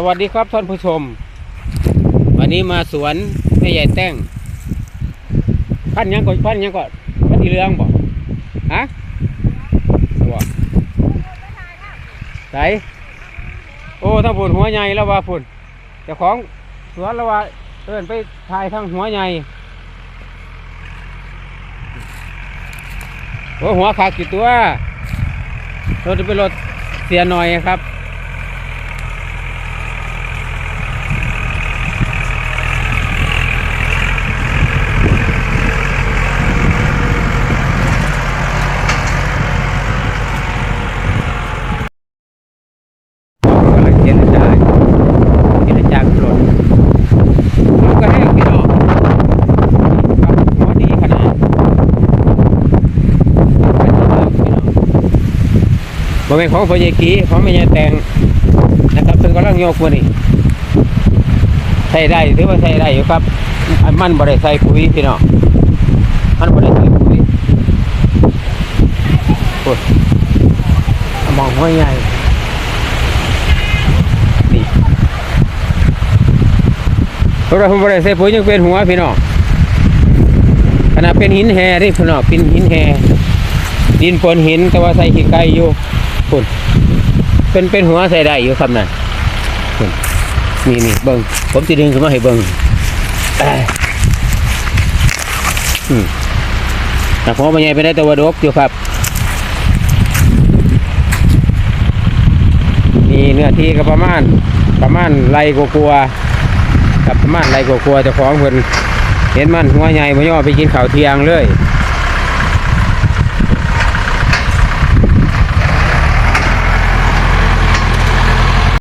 สวัสดีครับท่านผู้ชม วันนี้มาสวนแม่ใหญ่แต้งพันยังก่อนพันยังก่อนพันอีเรืองบ่ฮะบ่ไหนโอ้ทั้งผุนหัวใหญ่แล้วว่าผุนเจ้าของสวนแล้วว่าเอินไปถ่ายทั้งหัวใหญ่โอ้หัวขาดกี่ตัวรถจะเป็นรถเสียหน่อยครับ กำลังเจรจาเจรจาปลดเราก็ให้พี่น้องครับหัวดีขนาด บ่เป็นของพ่อใหญ่กีของแม่ใหญ่แตงนะครับเพิ่นกำลังโยกมือนี่ใช้ได้ถือว่าใช้ได้อยู่ครับอันมันบ่ได้ใส่ปุ๋ยพี่น้องมันบ่ได้ใส่ปุ๋ยโอ้ยมองหัวใหญ่นี่เพราะเราบริใส่ปุ๋ยยังเป็นหัวพี่น้องขนาดเป็นหินแห่ที่พี่น้องเป็นหินแห่ดินปนหินแต่ว่าใส่ขี้ไก่อยู่ คุณเป็นเป็นหัวใส่ได้อยู่ครับนั่นนี่นี่เบิ้งผมจะดึงขึ้นมาให้เบิ้งเอ้ยอืมแต่พอมันใหญ่ไปได้แตัวาดกอยู่ครับมีเนื้อที่ก็ประมาณประมาณไรกลัวกับประมาณไรกลัวาๆเจ้องเพิ่นเห็นมันหัวใหญ่บ่ย่อไปกินข้าวเที่ยงเลย